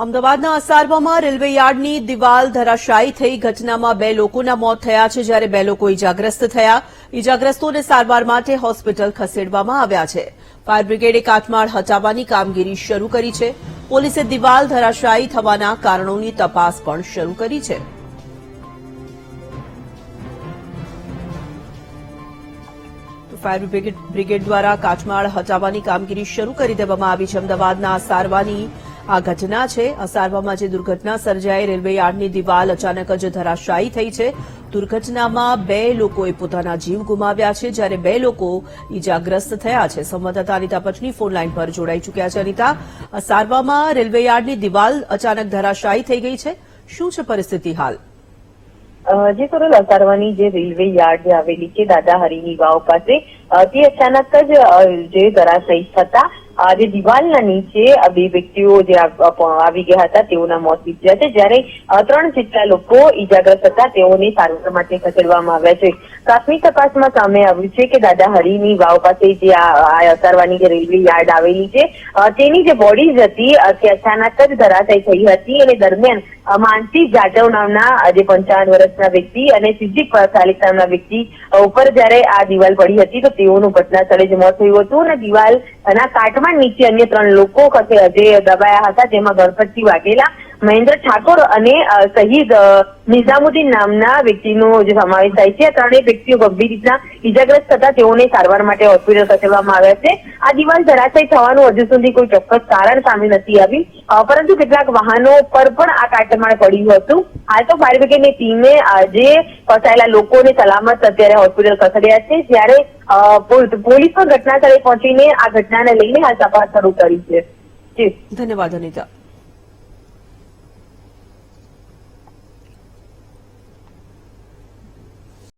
અમદાવાદના અસારવામાં રેલવે યાર્ડની દિવાલ ધરાશાયી થઈ ઘટનામાં બે લોકોના મોત થયા છે, જ્યારે બે લોકો ઇજાગ્રસ્ત થયા. ઇજાગ્રસ્તોને સારવાર માટે હોસ્પિટલ ખસેડવામાં આવ્યા છે. ફાયર બ્રિગેડે કાટમાળ હટાવવાની કામગીરી શરૂ કરી છે. પોલીસે દિવાલ ધરાશાયી થવાના કારણોની તપાસ પણ શરૂ કરી છે. ફાયર બ્રિગેડ દ્વારા કાચમાળ હટાવવાની કામગીરી શરૂ કરી દેવામાં આવી છે. અમદાવાદના અસારવાની આ ઘટના છે. અસારવામાં જે દુર્ઘટના સર્જાઈ, રેલવે યાર્ડની દિવાલ અચાનક જ ધરાશાયી થઈ છે. દુર્ઘટનામાં બે લોકોએ પોતાના જીવ ગુમાવ્યા છે. જ્યારે બે લોકો ઇજાગ્રસ્ત થયા છે. સંવાદદાતા અનિતા પટની ફોનલાઈન પર જોડાઈ ચૂક્યા છે. અનિતા, અસારવામાં રેલવે યાર્ડની દિવાલ અચાનક ધરાશાયી થઈ ગઈ છે. શું છે પરિસ્થિતિ હાલ? જે સરળ અસારવાની જે રેલવે યાર્ડ આવેલી છે દાદા હરિની વાવ પાસે તે અચાનક જ જે ધરાશયી થતા જે દિવાલના નીચે બે વ્યક્તિઓ જે આવી ગયા હતા, તેઓના મોત નીપજ્યા છે. જ્યારે ત્રણ જેટલા લોકો ઈજાગ્રસ્ત હતા, તેઓને સારવાર માટે ખસેડવામાં આવ્યા છે. પ્રાથમિક તપાસમાં સામે આવ્યું છે કે દાદા હરિની વાવ પાસે જે આ અસારવાની જે રેલવે યાર્ડ આવેલી છે તેની જે બોડીઝ હતી તે અચાનક જ ધરાશાય થઈ હતી અને દરમિયાન માનસી જાદવ નામના આજે પંચાવન વર્ષના વ્યક્તિ અને સિદ્ધિક સાલિક નામના વ્યક્તિ ઉપર જ્યારે આ દિવાલ પડી હતી, તો તેઓનું ઘટના સ્થળે જ મોત થયું હતું અને દિવાલ ના કાટમાં નીચે અન્ય ત્રણ લોકો સાથે જે દબાયા હતા, જેમાં ગણપતજી વાઘેલા, મહેન્દ્ર ઠાકોર અને શહીદ નિઝામુદ્દીન નામના વ્યક્તિનો જે સમાવેશ થાય છે. ત્રણેય વ્યક્તિઓ ગંભીર રીતના ઇજાગ્રસ્ત થતા તેઓને સારવાર માટે હોસ્પિટલ ખસેડવામાં આવ્યા છે. આ દિવાલ ધરાશય થવાનું હજુ સુધી કોઈ ચોક્કસ કારણ સામે નથી આવ્યું. પરંતુ કેટલાક વાહનો પર પણ આ કાટમાળ પડ્યું હતું. હાલ તો ફાયર બ્રિગેડની ટીમે જે ફસાયેલા લોકોને સલામત અત્યારે હોસ્પિટલ ખસેડ્યા છે. જ્યારે પોલીસ પણ ઘટના સ્થળે પહોંચીને આ ઘટનાને લઈને હાલ તપાસ શરૂ કરી છે. ધન્યવાદ, અનિતા.